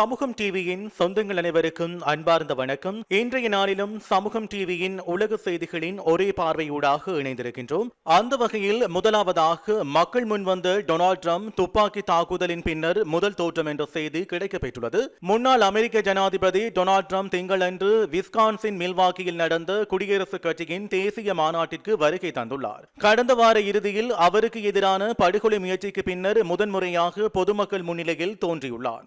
சமூகம் டிவியின் சொந்தங்கள் அனைவருக்கும் அன்பார்ந்த வணக்கம். இன்றைய நாளிலும் சமூகம் டிவியின் உலக செய்திகளின் ஒரே பார்வையூடாக இணைந்திருக்கின்றோம். அந்த வகையில் முதலாவதாக மக்கள் முன்வந்த டொனால்ட் ட்ரம்ப் துப்பாக்கி தாக்குதலின் பின்னர் முதல் தோற்றம் என்ற செய்தி கிடைக்கப்பெற்றுள்ளது. முன்னாள் அமெரிக்க ஜனாதிபதி டொனால்ட் ட்ரம்ப் திங்களன்று விஸ்கான்சின் மில்வாக்கியில் நடந்த குடியரசுக் கட்சியின் தேசிய மாநாட்டிற்கு வருகை தந்துள்ளார். கடந்த வார இறுதியில் அவருக்கு எதிரான படுகொலை முயற்சிக்கு பின்னர் முதன்முறையாக பொதுமக்கள் முன்னிலையில் தோன்றியுள்ளார்.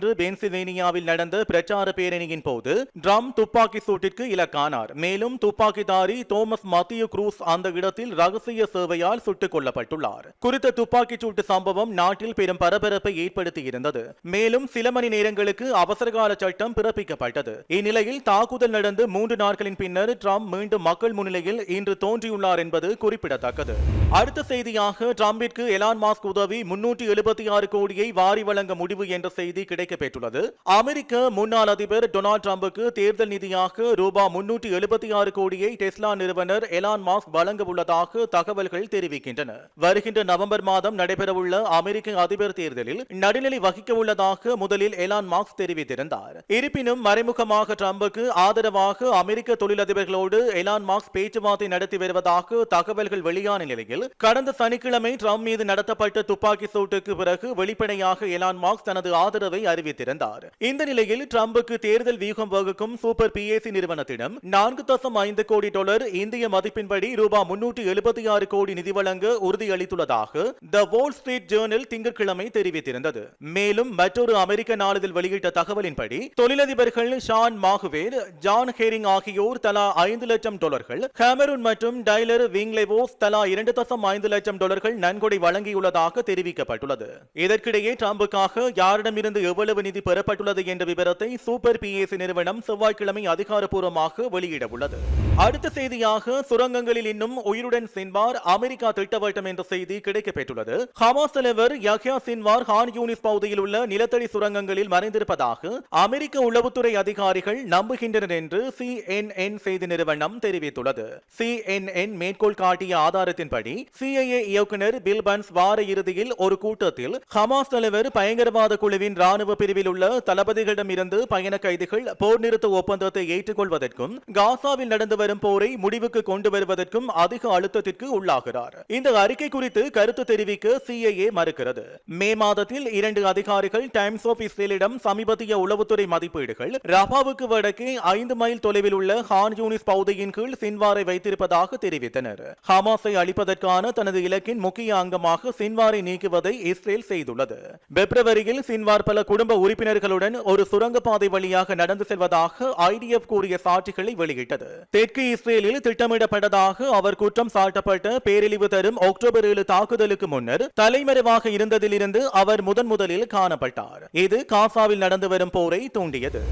இன்று பென்சில்வேனியாவில் நடந்த பிரச்சார பேரணியின் போது ட்ரம் துப்பாக்கி சூட்டிற்கு இலக்கானார். மேலும் துப்பாக்கிதாரி தோமஸ் மத்திய குரூஸ் அந்த இடத்தில் ரகசிய சேவையால் சுட்டுக் கொல்லப்பட்டுள்ளார். குறித்த துப்பாக்கிச் சூட்டு சம்பவம் நாட்டில் பெரும் பரபரப்பை ஏற்படுத்தியிருந்தது. மேலும் சில மணி நேரங்களுக்கு அவசரகால சட்டம் பிறப்பிக்கப்பட்டது. இந்நிலையில் தாக்குதல் நடந்து மூன்று நாட்களின் பின்னர் ட்ரம்ப் மீண்டும் மக்கள் முன்னிலையில் இன்று தோன்றியுள்ளார் என்பது குறிப்பிடத்தக்கது. அடுத்த செய்தியாக ட்ரம்பிற்கு எலான் மாஸ்க் உதவி முன்னூற்றி எழுபத்தி ஆறு கோடியை வாரி வழங்க முடிவு என்ற செய்தி கிடைக்கப்பெற்றுள்ளது. அமெரிக்க முன்னாள் அதிபர் டொனால்ட் ட்ரம்புக்கு தேர்தல் நிதியாக ரூபா முன்னூற்றி எழுபத்தி ஆறு கோடியை டெஸ்லா நிறுவனர் எலான் மாஸ்க் வழங்க உள்ளதாக தகவல்கள் தெரிவிக்கின்றன. வருகின்ற நவம்பர் மாதம் நடைபெறவுள்ள அமெரிக்க அதிபர் தேர்தலில் நடுநிலை வகிக்க உள்ளதாக முதலில் எலான் மாஸ்க் தெரிவித்திருந்தார். இருப்பினும் மறைமுகமாக ட்ரம்புக்கு ஆதரவாக அமெரிக்க தொழிலதிபர்களோடு எலான் மாஸ்க் பேச்சுவார்த்தை நடத்தி வருவதாக தகவல்கள் வெளியான நிலையில் கடந்த சனிக்கிழமை ட்ரம்ப் மீது நடத்தப்பட்ட துப்பாக்கி சூட்டுக்கு பிறகு வெளிப்படையாக எலான் மார்க்ஸ் தனது ஆதரவை அறிவித்திருந்தார். இந்த நிலையில் டிரம்புக்கு தேர்தல் வியூகம் வகுக்கும் சூப்பர் பிஏசி நிறுவனத்திடம் நான்கு தசம் ஐந்து கோடி டாலர் இந்திய மதிப்பின்படி ரூபாய் முன்னூற்றி எழுபத்தி ஆறு கோடி நிதி வழங்க உறுதியளித்துள்ளதாக த வால் ஸ்ட்ரீட் ஜேர்னல் திங்கட்கிழமை தெரிவித்திருந்தது. மேலும் மற்றொரு அமெரிக்க நாளிதழ் வெளியிட்ட தகவலின்படி தொழிலதிபர்கள் ஷான் மாகுவேர் ஜான் ஹேரிங் ஆகியோர் தலா ஐந்து லட்சம் டாலர்கள் ஹேமரூன் மற்றும் டைலர் விங்லெவோஸ் தலா இரண்டு தசம் ஐந்து லட்சம் டாலர்கள் நன்கொடை வழங்கியுள்ளதாக தெரிவிக்கப்பட்டுள்ளது. இதற்கிடையே டிரம்புக்காக யாரிடமிருந்து எவ்வளவு நிதி பெறப்பட்டுள்ளது என்ற விவரத்தை சூப்பர் பிஏசி நிறுவனம் செவ்வாய்க்கிழமை அதிகாரப்பூர்வமாக வெளியிட உள்ளது அடுத்த செய்தியாக சுரங்கங்களில் இன்னும் உயிருடன் சின்வார் அமெரிக்கா திட்டவட்டம் என்ற செய்தி கிடைக்கப்பெற்றுள்ளது. ஹமாஸ் தலைவர் யஹ்யா சின்வார் ஹான் யூனிஸ் பகுதியில் உள்ள நிலத்தடி சுரங்கங்களில் மறைந்திருப்பதாக அமெரிக்க உளவுத்துறை அதிகாரிகள் நம்புகின்றனர் என்று சிஎன்என் செய்தி நிறுவனம் தெரிவித்துள்ளது. சிஎன்என் மேற்கோள் காட்டிய ஆதாரத்தின்படி சிஐஏ இயக்குனர் பில் பன்ஸ் வார இறுதியில் ஒரு கூட்டத்தில் ஹமாஸ் தலைவர் பயங்கரவாத குழுவின் ராணுவ பிரிவில் உள்ள தளபதிகளிடமிருந்து பயண கைதிகள் போர் நிறுத்த ஒப்பந்தத்தை ஏற்றுக்கொள்வதற்கும் காசாவில் நடந்து வரும் நடைபெறும் போரை முடிவுக்கு கொண்டு வருவதற்கும் அதிக அழுத்தத்திற்கு உள்ளாகிறார். இந்த அறிக்கை குறித்து கருத்து தெரிவிக்க சிஐஏ மறுக்கிறது. மே மாதத்தில் இரண்டு அதிகாரிகள் டைம்ஸ் ஆஃப் இஸ்ரேலிடம் சமீபத்திய உளவுத்துறை மதிப்பீடுகள் ரபாவுக்கு வடக்கே ஐந்து மைல் தொலைவில் உள்ள ஹான் யூனிஸ் பகுதியின் கீழ் சின்வாரை வைத்திருப்பதாக தெரிவித்தனர். ஹமாஸை அழிப்பதற்கான தனது இலக்கின் முக்கிய அங்கமாக சின்வாரை நீக்குவதை இஸ்ரேல் செய்துள்ளது. பிப்ரவரியில் சின்வார் பல குடும்ப உறுப்பினர்களுடன் ஒரு சுரங்கப்பாதை வழியாக நடந்து செல்வதாக ஐடிஎஃப் கூறிய சாட்சிகளை வெளியிட்டது. தெற்கு இஸ்ரேலில் திட்டமிடப்பட்டதாக அவர் குற்றம் சாட்டப்பட்ட பேரழிவு தரும் அக்டோபர் ஏழு தாக்குதலுக்கு முன்னர் தலைமறைவாக இருந்ததிலிருந்து அவர் முதன் முதலில் காணப்பட்டார். இது காசாவில் நடந்து வரும் போரை தூண்டியது.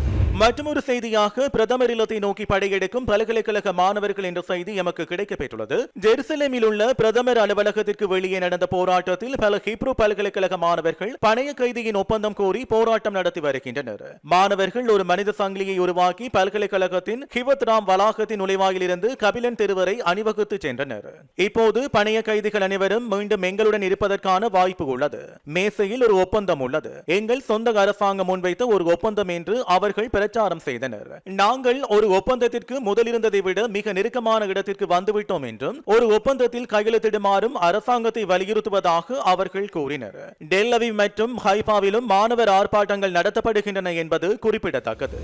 மற்றொரு செய்தியாக பிரதமர் இல்லத்தை நோக்கி படையெடுக்கும் பல்கலைக்கழக மாணவர்கள் என்ற செய்தி எமக்கு கிடைக்கப்பெற்றுள்ளது. ஜெருசலேமில் உள்ள பிரதமர் அலுவலகத்திற்கு வெளியே நடந்த போராட்டத்தில் பல ஹிப்ரூ பல்கலைக்கழக மாணவர்கள் பணைய கைதியின் ஒப்பந்தம் கோரி போராட்டம் நடத்தி வருகின்றனர். மாணவர்கள் ஒரு மனித சங்கிலியை உருவாக்கி பல்கலைக்கழகத்தின் ஹிவத் ராம் வளாகத்தின் நுழைவாயில் இருந்து கபிலன் தெருவரை அணிவகுத்து சென்றனர். இப்போது பணைய கைதிகள் அனைவரும் மீண்டும் எங்களுடன் இருப்பதற்கான வாய்ப்பு உள்ளது. மேசையில் ஒரு ஒப்பந்தம் உள்ளது. எங்கள் சொந்த அரசாங்கம் முன்வைத்த ஒரு ஒப்பந்தம் என்று அவர்கள் பிரச்சாரம் செய்தனர். நாங்கள் ஒரு ஒப்பந்தத்திற்கு முதலிருந்ததை விட மிக நெருக்கமான இடத்திற்கு வந்துவிட்டோம் என்றும் ஒரு ஒப்பந்தத்தில் கையெழுத்திடுமாறும் அரசாங்கத்தை வலியுறுத்துவதாக அவர்கள் கூறினர். டெல்லவி மற்றும் ஹைபாவிலும் மாணவர் ஆர்ப்பாட்டங்கள் நடத்தப்படுகின்றன என்பது குறிப்பிடத்தக்கது.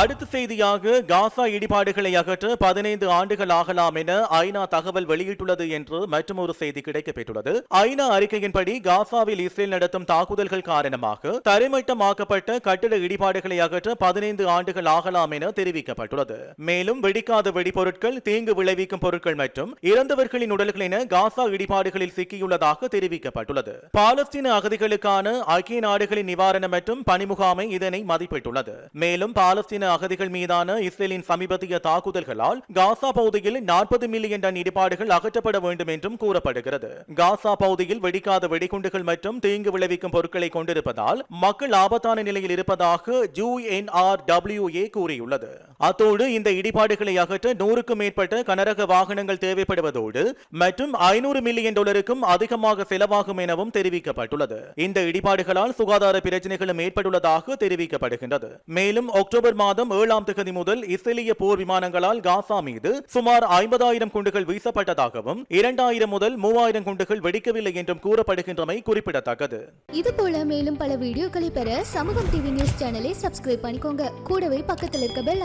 அடுத்த செய்தியாக காசா இடிபாடுகளை அகற்ற பதினைந்து ஆண்டுகள் ஆகலாம் என ஐநா தகவல் வெளியிட்டுள்ளது என்று மற்றொரு செய்தி கிடைக்கப்பெற்றுள்ளது. ஐநா அறிக்கையின்படி காசாவில் இஸ்ரேல் நடத்தும் தாக்குதல்கள் காரணமாக தரைமட்டமாக்கப்பட்ட கட்டிட இடிபாடுகளை அகற்ற பதினைந்து ஆண்டுகள் ஆகலாம் என தெரிவிக்கப்பட்டுள்ளது. மேலும் வெடிக்காத வெடிபொருட்கள் தீங்கு விளைவிக்கும் பொருட்கள் மற்றும் இறந்தவர்களின் உடல்கள் என காசா இடிபாடுகளில் சிக்கியுள்ளதாக தெரிவிக்கப்பட்டுள்ளது. பாலஸ்தீன அகதிகளுக்கான ஐக்கிய நாடுகளின் நிவாரணம் மற்றும் பணிமுகாமை இதனை மதிப்பிட்டுள்ளது. மேலும் பாலஸ்தீன அகதிகள் மீதான இஸ்ரேலின் சமீபத்திய தாக்குதல்களால் காசா பகுதியில் நாற்பது மில்லியன் டன் இடிபாடுகள் அகற்றப்பட வேண்டும் என்றும் கூறப்படுகிறது. காசா பகுதியில் வெடிக்காத வெடிகுண்டுகள் மற்றும் தீங்கு விளைவிக்கும் பொருட்களை கொண்டிருப்பதால் மக்கள் ஆபத்தான நிலையில் இருப்பதாக யூஎன்ஆர்டபிள்யூஏ கூறியுள்ளது. அத்தோடு இந்த இடிபாடுகளை அகற்ற நூறுக்கும் மேற்பட்ட கனரக வாகனங்கள் தேவைப்படுவதோடு மற்றும் ஐநூறு மில்லியன் டாலருக்கும் அதிகமாக செலவாகும் எனவும் தெரிவிக்கப்பட்டுள்ளது. இந்த இடிபாடுகளால் சுகாதார பிரச்சனைகளும் ஏற்பட்டுள்ளதாக தெரிவிக்கப்படுகின்றது. மேலும் அக்டோபர் மாதம் ஏழாம் தேதி முதல் இஸ்ரேலிய போர் விமானங்களால் காசா மீது சுமார் ஐம்பதாயிரம் குண்டுகள் வீசப்பட்டதாகவும் இரண்டாயிரம் முதல் மூவாயிரம் குண்டுகள் வெடிக்கவில்லை என்றும் கூறப்படுகின்றமை குறிப்பிடத்தக்கது. இது போல மேலும் பல வீடியோக்களை பெற சமூகம் டிவி நியூஸ் சேனலை சப்ஸ்கிரைப் பண்ணிக்கோங்க. கூடவே பக்கத்தில் இருக்க பெல்